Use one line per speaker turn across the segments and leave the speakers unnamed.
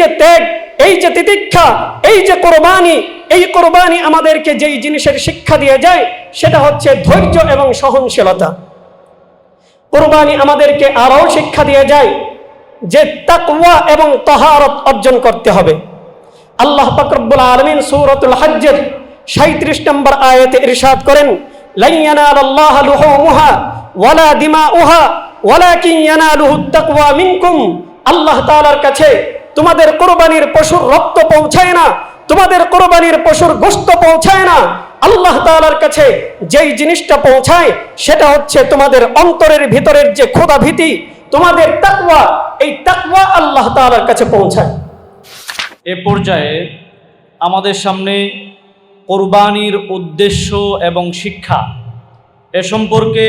যে ত্যাগ, এই যে তিতিক্ষা, এই যে কোরবানি, এই কোরবানি আমাদেরকে যেই জিনিসের শিক্ষা দিয়ে যায়, সেটা হচ্ছে ধৈর্য এবং সহনশীলতা। কোরবানি আমাদেরকে আরও শিক্ষা দিয়ে যায় যে তাকওয়া এবং তহারত অর্জন করতে হবে। আল্লাহ পাকরব্বুল আলমিন সূরাতুল হজ্জের সাঁত্রিশ নম্বর আয়াতে ইরশাদ করেন ওয়ালা আল্লাহ তাআলার কাছে তোমাদের কোরবানির পশুর রক্ত পৌঁছায় না, তোমাদের কোরবানির পশুর গোশত পৌঁছায় না। আল্লাহ তাআলার কাছে যেই জিনিসটা পৌঁছায়, সেটা হচ্ছে তোমাদের অন্তরের ভিতরের যে খোদা ভীতি, তোমাদের তাকওয়া, এই তাকওয়া আল্লাহ তাআলার কাছে পৌঁছায়।
এ পর্যায়ে আমাদের সামনে কোরবানির উদ্দেশ্য এবং শিক্ষা এ সম্পর্কে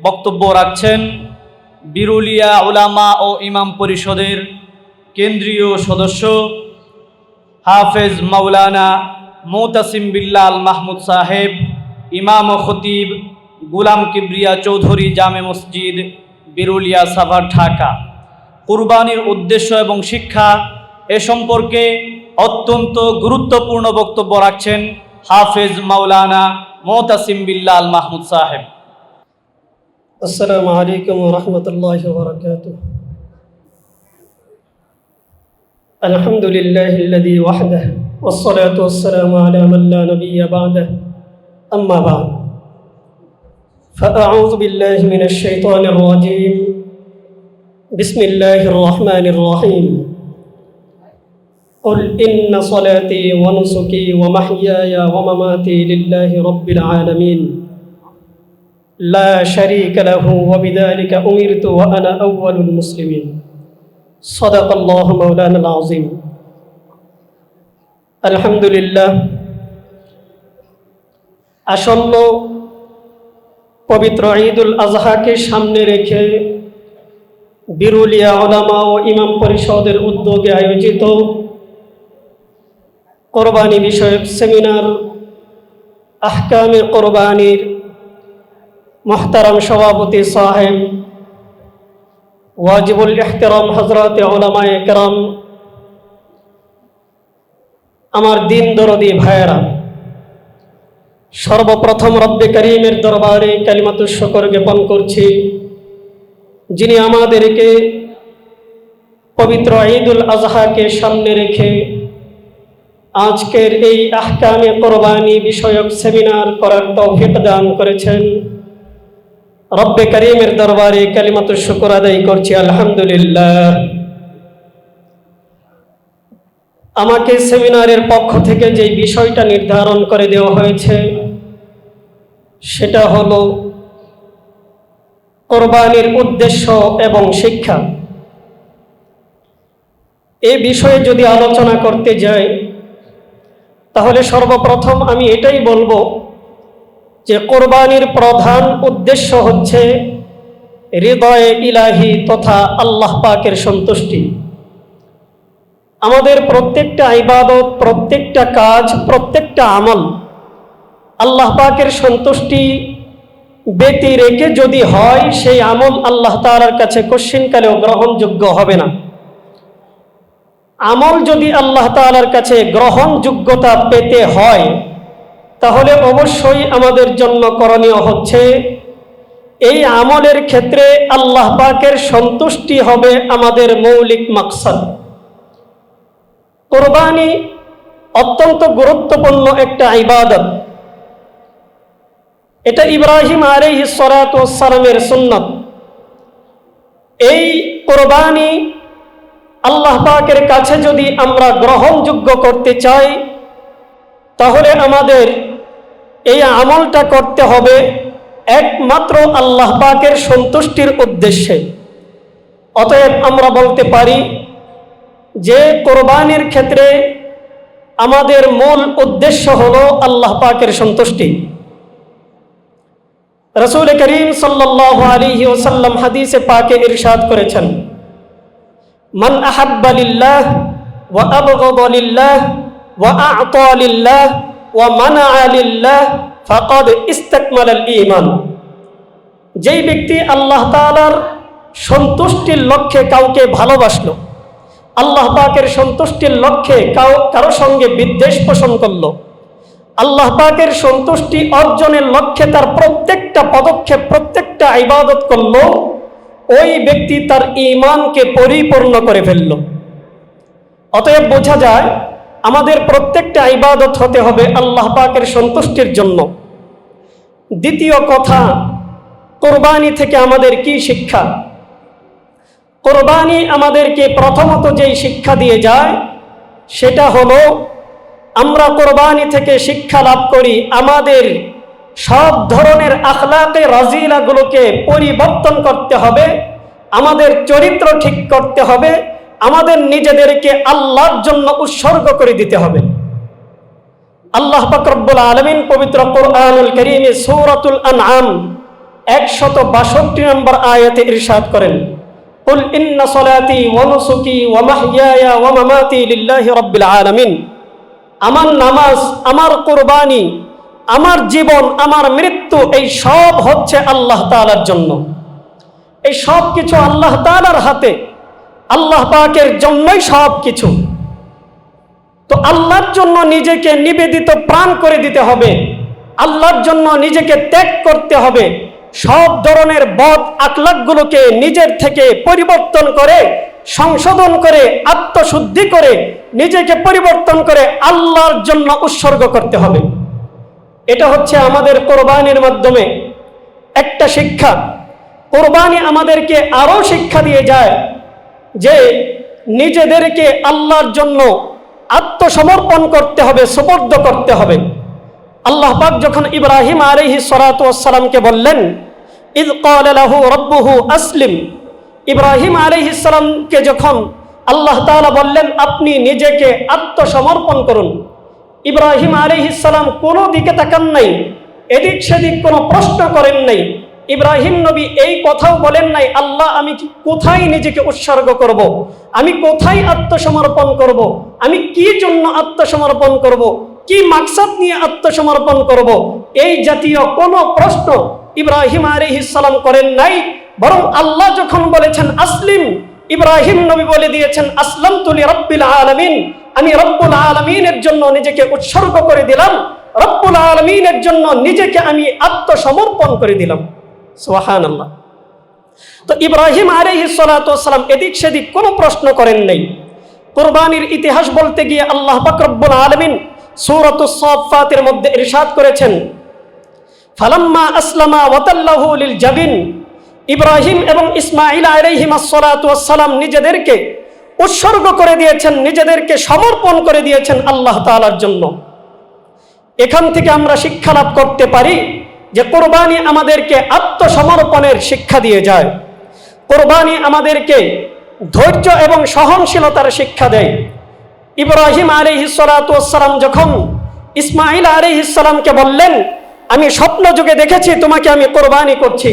বক্তব্য রাখছেন বিরুলিয়া ওলামা ও ইমাম পরিষদের কেন্দ্রীয় সদস্য হাফেজ মাওলানা মোতাসিম বিল্লাল মাহমুদ সাহেব, ইমাম ও খতিব গুলাম কিবরিয়া চৌধুরী জামে মসজিদ, বিরুলিয়া সাভার, ঢাকা। কুরবানির উদ্দেশ্য এবং শিক্ষা এ সম্পর্কে অত্যন্ত গুরুত্বপূর্ণ বক্তব্য রাখছেন হাফেজ মাওলানা মোতাসিম বিল্লাল মাহমুদ সাহেব।
আসসালামু আলাইকুম রহমতুল্লাহ বরকাত الحمد لله الذي وحده والصلاة والسلام على من لا نبي بعده. أما بعد فأعوذ بالله من الشيطان الرجيم. بسم الله الرحمن الرحيم. قل إن صلاتي ونسكي ومحياي ومماتي لله رب العالمين. لا شريك له وبذلك أمرت وأنا أول المسلمين. صدق الله مولانا العظيم الحمد لله আসন্ন পবিত্র ঈদুল আজহাকে সামনে রেখে বিরুলিয়া ওলামা ও ইমাম পরিষদের উদ্যোগে আয়োজিত কোরবানি বিষয়ক সেমিনার আহকামে কোরবানির মোহতারাম সভাপতি সাহেব ওয়াজিবুল ইহতেরাম হজরত ওলামায় কেরাম, আমার দিন দরদি ভাইয়েরা, সর্বপ্রথম রব্বে করিমের দরবারে কালিমাতুর শকর জ্ঞাপন করছি, যিনি আমাদেরকে পবিত্র ঈদুল আজহাকে সামনে রেখে আজকের এই আহকামে কোরবানি বিষয়ক সেমিনার করার তৌফিক দান করেছেন। রব্বে করিমের দরবারে কালিমাত শুকর আদায় করছি, আলহামদুলিল্লাহ। আমাকে সেমিনারের পক্ষ থেকে যে বিষয়টা নির্ধারণ করে দেওয়া হয়েছে, সেটা হলো কোরবানির উদ্দেশ্য এবং শিক্ষা। এই বিষয়ে যদি আলোচনা করতে যাই, তাহলে সর্বপ্রথম আমি এটাই বলব যে কোরবানির প্রধান উদ্দেশ্য হচ্ছে হৃদয়ে ইলাহি তথা আল্লাহ পাকের সন্তুষ্টি। আমাদের প্রত্যেকটা ইবাদত, প্রত্যেকটা কাজ, প্রত্যেকটা আমল আল্লাহ পাকের সন্তুষ্টি ব্যতি রেখে যদি হয়, সেই আমল আল্লাহ তালার কাছে কশ্চিনকালেও গ্রহণযোগ্য হবে না। আমল যদি আল্লাহ তালার কাছে গ্রহণযোগ্যতা পেতে হয় তাহলে অবশ্যই আমাদের জন্য করণীয় হচ্ছে, এই আমলের ক্ষেত্রে আল্লাহ পাকের সন্তুষ্টি হবে আমাদের মৌলিক মাকসাদ। কোরবানি অত্যন্ত গুরুত্বপূর্ণ একটা ইবাদত। এটা ইব্রাহিম আলহ সরাতামের সুন্নত। এই কোরবানি আল্লাহ পাকের কাছে যদি আমরা গ্রহণযোগ্য করতে চাই, তাহলে আমাদের এই আমলটা করতে হবে একমাত্র আল্লাহ পাকের সন্তুষ্টির উদ্দেশ্যে। অতএব আমরা বলতে পারি যে কোরবানির ক্ষেত্রে আমাদের মূল উদ্দেশ্য হলো আল্লাহ পাকের সন্তুষ্টি। রসুল করিম সাল্লাহ আলী ওসাল্লাম হাদিসে পাকে ইরশাদ করেছেন, মান আহাব্বালিল্লাহ ওয়া আবগদিল্লাহ ওয়া আতলিল্লাহ ওয়া মানা ফাকদ ইমান যেই ব্যক্তি আল্লাহ তালার সন্তুষ্টির লক্ষ্যে কাউকে ভালোবাসলো, আল্লাহ পাকের সন্তুষ্টির লক্ষ্যে কাউ- কারও সঙ্গে বিদ্বেষ পোষণ করল, আল্লাহ পাকের সন্তুষ্টি অর্জনের লক্ষ্যে তার প্রত্যেকটা পদক্ষেপ, প্রত্যেকটা ইবাদত করল, ওই ব্যক্তি তার ইমানকে পরিপূর্ণ করে ফেলল। অতএব বোঝা যায় আমাদের প্রত্যেকটা ইবাদত হতে হবে আল্লাহ পাকের সন্তুষ্টির জন্য। দ্বিতীয় কথা, কোরবানি থেকে আমাদের কি শিক্ষা? কোরবানি আমাদেরকে প্রথমত যেই শিক্ষা দিয়ে যায়, সেটা হলো আমরা কোরবানি থেকে শিক্ষা লাভ করি আমাদের সব ধরনের আখলাকে, রাজিলাগুলোকে পরিবর্তন করতে হবে, আমাদের চরিত্র ঠিক করতে হবে আমাদের নিজেদেরকে আল্লাহর জন্য উৎসর্গ করে দিতে হবে। আল্লাহ পাকরব্বুল আলমিন পবিত্র কোরআনুল করিমে সৌরাতুল আনআম একশত বাষট্টি নম্বর আয়াতে ইরশাদ করেন সলাতি ওয়া নুসুকি ওয়া মাহইয়ায়া ওয়া মামাতি লিল্লাহি রাব্বিল আমার নামাজ, আমার কোরবানি, আমার জীবন, আমার মৃত্যু, এই সব হচ্ছে আল্লাহ তাআলার জন্য। এই সব কিছু আল্লাহ তাআলার হাতে। আল্লাহ পাকের জন্যই সব কিছু তো আল্লাহর জন্য নিজেকে নিবেদিত প্রাণ করে দিতে হবে। আল্লাহর জন্য নিজেকে ত্যাগ করতে হবে। সব ধরনের বদ আকলাকগুলোকে নিজের থেকে পরিবর্তন করে, সংশোধন করে, আত্মশুদ্ধি করে, নিজেকে পরিবর্তন করে আল্লাহর জন্য উৎসর্গ করতে হবে। এটা হচ্ছে আমাদের কোরবানির মাধ্যমে একটা শিক্ষা। কোরবানি আমাদেরকে আরও শিক্ষা দিয়ে যায় যে নিজেদেরকে আল্লাহর জন্য আত্মসমর্পণ করতে হবে সুপর্দ করতে হবে। আল্লাহ পাক যখন ইব্রাহিম আলাইহি সালাতামকে বললেন, ইদ লাহু রব্বুহু আসলিম। ইব্রাহিম আলাইহিস সালামকে যখন আল্লাহ তাআলা বললেন, আপনি নিজেকে আত্মসমর্পণ করুন। ইব্রাহিম আলাইহিস কোনো দিকে তাকান নাই, এদিক সেদিক কোনো প্রশ্ন করেন নাই। ইব্রাহিম নবী এই কথাও বলেন নাই, আল্লাহ, আমি কোথায় নিজেকে উৎসর্গ করব। আমি কোথায় আত্মসমর্পণ করব। আমি কি জন্য আত্মসমর্পণ করব। কি মাকসাদ নিয়ে আত্মসমর্পণ করব। এই জাতীয় কোনো প্রশ্ন ইব্রাহিম সালাম করেন নাই, বরং আল্লাহ যখন বলেছেন, আসলিম, ইব্রাহিম নবী বলে দিয়েছেন আসলাম তুলি রব্বিল আলমিন, আমি রব্বুল আলমিনের জন্য নিজেকে উৎসর্গ করে দিলাম, রব্বুল আলমিনের জন্য নিজেকে আমি আত্মসমর্পণ করে দিলাম সোহান তো ইব্রাহিম আলহি সালাম এদিক সেদিক কোনো প্রশ্ন করেন নাই। কোরবানির ইতিহাস বলতে গিয়ে আল্লাহ বাকরব্বুল আলমিন সৌরত সফাতের মধ্যে ইরশাদ করেছেন, ফালাম্মা আসলামা ওয়াতাল্লাহু লিল জাবিন। ইব্রাহিম এবং ইসমাইল আলাইহিম আসসালাম নিজেদেরকে উৎসর্গ করে দিয়েছেন, নিজেদেরকে সমর্পণ করে দিয়েছেন আল্লাহ তাআলার জন্য। এখান থেকে আমরা শিক্ষা লাভ করতে পারি যে কোরবানি আমাদেরকে আত্মসমর্পণের শিক্ষা দিয়ে যায়, কোরবানি আমাদেরকে ধৈর্য এবং সহনশীলতার শিক্ষা দেয়। ইব্রাহিম আলী হিসালাতাম যখন ইসমাইল আলী বললেন, আমি স্বপ্ন যুগে দেখেছি, তোমাকে আমি কোরবানি করছি।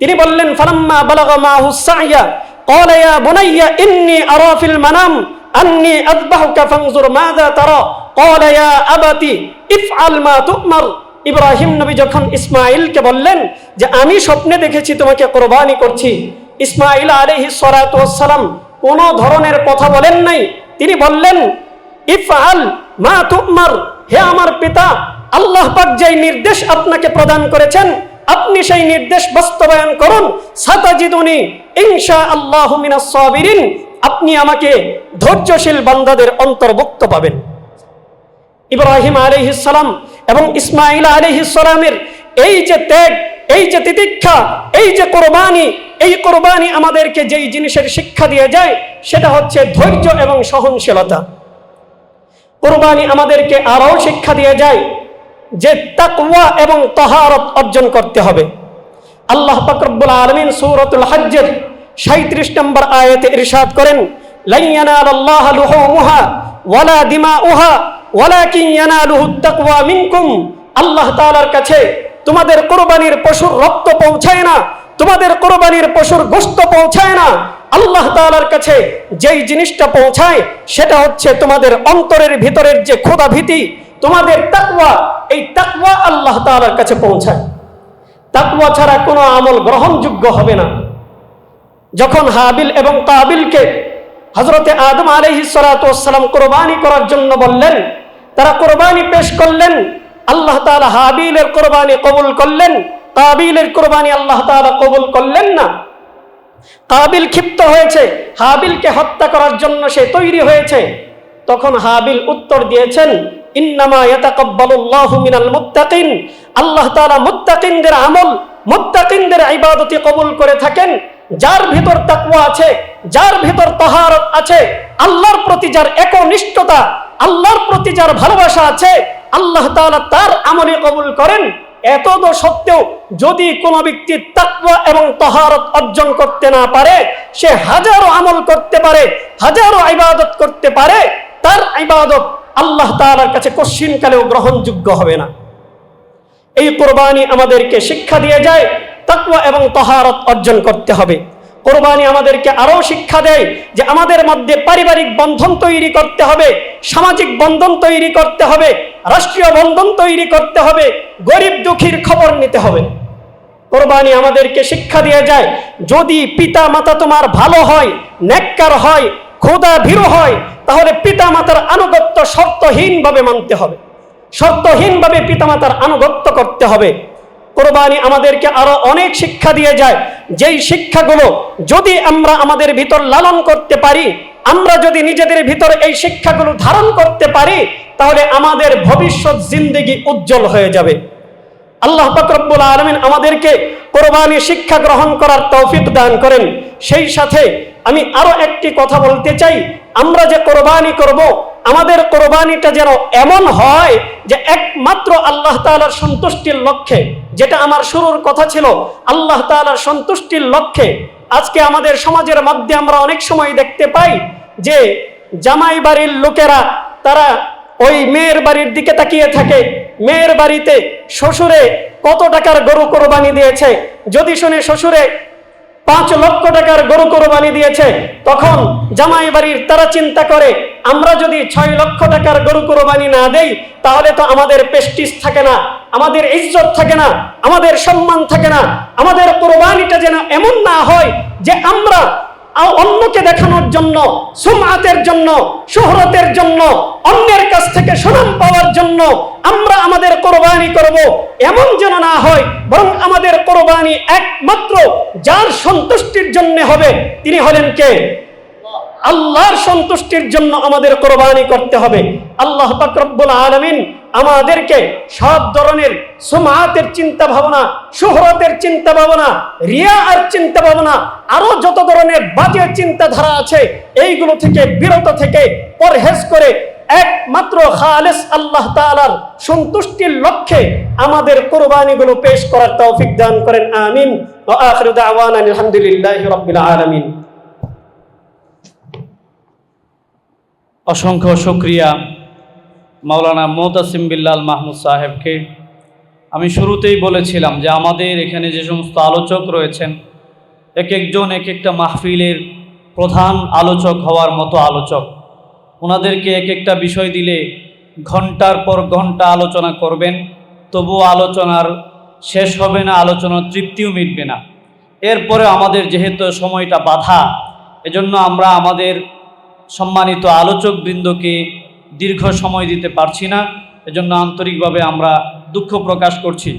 তিনি বললেন, ফালাম্মা বালাগমা হুসাইয়া কলাইয়া বোনাইয়া, ইন্নি আরফিল মানাম, আন্নি আদবাহুকা ফাংজুর মাদা তারা কলাইয়া আবাতি, ইফআল মা তুমার। ইব্রাহিম নবী যখন ইসমাইলকে বললেন যে, আমি স্বপ্নে দেখেছি তোমাকে কোরবানি করছি। ইসমাইল আলহি সালাম কোন ধরনের কথা বলেন নাই। তিনি বললেন, ইফআল মা তুমার, হে আমার পিতা, আল্লাহ পাক যেই নির্দেশ আপনাকে প্রদান করেছেন, আপনি সেই নির্দেশ বাস্তবায়ন করুন। সাতাজিদুনি ইনশা আল্লাহ সাবিরিন, আপনি আমাকে ধৈর্যশীল বান্দাদের অন্তর্ভুক্ত পাবেন। ইব্রাহিম আলিহিসাল্লাম এবং ইসমাইল আলিহিসালামের এই যে ত্যাগ, এই যে তিতিক্ষা, এই যে কোরবানি, এই কোরবানি আমাদেরকে যেই জিনিসের শিক্ষা দিয়ে যায়, সেটা হচ্ছে ধৈর্য এবং সহনশীলতা। কোরবানি আমাদেরকে আরও শিক্ষা দিয়ে যায় যে তাকওয়া এবং তহারত অর্জন করতে হবে। আল্লাহ পাকরবুল আলমিন সৌরতুল হজ্জের সাঁত্রিশ নম্বর আয়াতে ইরশাদ করেন লাইয়ানাল আল্লাহ ওয়ালা দিমাউহা ওয়ালাকিন ইয়ানালুহু তাকওয়া মিনকুম আল্লাহ তাআলার কাছে তোমাদের কোরবানির পশুর রক্ত পৌঁছায় না, তোমাদের কোরবানির পশুর গোশত পৌঁছায় না। আল্লাহ তাআলার কাছে যেই জিনিসটা পৌঁছায়, সেটা হচ্ছে তোমাদের অন্তরের ভিতরের যে খোদা ভীতি, তোমাদের তাকওয়া। এই তাকওয়া আল্লাহ তাআলার কাছে পৌঁছায়। তাকওয়া ছাড়া কোনো আমল গ্রহণযোগ্য হবে না। যখন হাবিল এবং কাবিলকে হজরতে আদম আলহি সালাম কোরবানি করার জন্য বললেন তারা কোরবানি পেশ করলেন, আল্লাহ তাআলা হাবিলের কোরবানি কবুল করলেন, কাবিলের কোরবানি আল্লাহ তাআলা কবুল করলেন না। কাবিল ক্ষিপ্ত হয়েছে, হাবিলকে হত্যা করার জন্য সে তৈরি হয়েছে। তখন হাবিল উত্তর দিয়েছেন, ইন্নামা ইয়াতাকাব্বালুল্লাহু মিনাল মুত্তাকিন। আল্লাহ তাআলা মুত্তাকিনদের আমল, মুত্তাকিনদের ইবাদতি কবুল করে থাকেন। যার ভিতর তাকওয়া আছে, যার ভিতর তাহারত আছে, আল্লাহর প্রতি যার একনিষ্ঠতা আল্লাহর প্রতি যার ভালোবাসা আছে, আল্লাহ তাআলা তার আমলে কবুল করেন। এত সত্ত্বেও যদি কোনো ব্যক্তি তাকওয়া এবং তহারত অর্জন করতে না পারে, সে হাজারো আমল করতে পারে, হাজারো ইবাদত করতে পারে, তার ইবাদত আল্লাহ তাআলার কাছে কশ্চিনকালেও গ্রহণযোগ্য হবে না। এই কোরবানি আমাদেরকে শিক্ষা দিয়ে যায়, তাকওয়া এবং তহারত অর্জন করতে হবে। কোরবানি আমাদেরকে আরও শিক্ষা দেয় যে আমাদের মধ্যে পারিবারিক বন্ধন তৈরি করতে হবে, সামাজিক বন্ধন তৈরি করতে হবে, রাষ্ট্রীয় বন্ধন তৈরি করতে হবে, গরিব দুঃখীর খবর নিতে হবে। কোরবানি আমাদেরকে শিক্ষা দিয়ে যায়, যদি পিতা মাতা তোমার ভালো হয়, নেককার হয় খোদা ভীরু হয়, তাহলে পিতা মাতার আনুগত্য শর্তহীনভাবে মানতে হবে। শর্তহীনভাবে পিতামাতার আনুগত্য করতে হবে। কোরবানি আমাদেরকে আরও অনেক শিক্ষা দিয়ে যায়। যেই শিক্ষাগুলো যদি আমরা আমাদের ভিতর লালন করতে পারি, আমরা যদি নিজেদের ভিতর এই শিক্ষাগুলো ধারণ করতে পারি, তাহলে আমাদের ভবিষ্যৎ জিন্দেগি উজ্জ্বল হয়ে যাবে। আল্লাহ পাকরব্বুল আলমিন আমাদেরকে কোরবানি শিক্ষা গ্রহণ করার তৌফিক দান করেন। সেই সাথে আমি আরও একটি কথা বলতে চাই। আমরা যে কোরবানি করব, আমাদের কোরবানিটা যেন এমন হয় যে একমাত্র আল্লাহ তাআলার সন্তুষ্টির লক্ষ্যে। যেটা আমার শুরুর কথা ছিল, আল্লাহ তাআলার সন্তুষ্টির লক্ষ্যে। আজকে আমাদের সমাজের মধ্যে আমরা অনেক সময় দেখতে পাই যে, জামাই বাড়ির লোকেরা, তারা ওই মেয়ের বাড়ির দিকে তাকিয়ে থাকে। মেয়ের বাড়িতে শ্বশুরে কত টাকার গরু কোরবানি দিয়েছে? যদি শুনে শ্বশুরে পাঁচ লক্ষ টাকার গরু কোরবানি দিয়েছে, তখন জামাই বাড়ির তারা চিন্তা করে, আমরা যদি ছয় লক্ষ টাকার গরু কোরবানি না দেই, তাহলে তো আমাদের পেস্টিস থাকে না। আমাদের ইজ্জত থাকে না, আমাদের সম্মান থাকে না, আমাদের কোরবানিটা যেন এমন না হয় যে আমরা অন্যকে দেখানোর জন্য সুমাতের জন্য শোহরতের জন্য, অন্যের কাছ থেকে সুনাম পাওয়ার জন্য আমরা আমাদের কোরবানি করব। এমন যেন না হয়, বরং আমাদের কোরবানি একমাত্র যার সন্তুষ্টির জন্য হবে, তিনি হলেন কে? আল্লাহর সন্তুষ্টির জন্য আমাদের কোরবানি করতে হবে। আল্লাহ তাকরব্বুল আলমিন আমাদেরকে সব ধরনের সুমাতের চিন্তা ভাবনা শোহরতের চিন্তা ভাবনা রিয়া আর চিন্তা ভাবনা, আরও যত ধরনের বাজে চিন্তাধারা আছে, এইগুলো থেকে, বিরত থেকে পরহেজ করে একমাত্র খালেস আল্লাহ তাআলার সন্তুষ্টির লক্ষ্যে আমাদের কোরবানিগুলো পেশ করার তৌফিক দান করেন। আমিন। আলহামদুলিল্লাহি
অসংখ্য শুক্রিয়া। মাওলানা মোতাসিম বিল্লাল মাহমুদ সাহেবকে আমি শুরুতেই বলেছিলাম যে আমাদের এখানে যে সমস্ত আলোচক রয়েছেন, এক একজন এক একটা মাহফিলের প্রধান আলোচক হওয়ার মতো আলোচক। ওনাদেরকে এক একটা বিষয় দিলে ঘণ্টার পর ঘণ্টা আলোচনা করবেন, তবুও আলোচনার শেষ হবে না, আলোচনার তৃপ্তিও মিটবে না। এরপরে আমাদের যেহেতু সময়টা বাধা, এজন্য আমরা আমাদের সম্মানিত আলোচক বৃন্দকে দীর্ঘ সময় দিতে পারছি না। এজন্য আন্তরিকভাবে আমরা দুঃখ প্রকাশ করছি।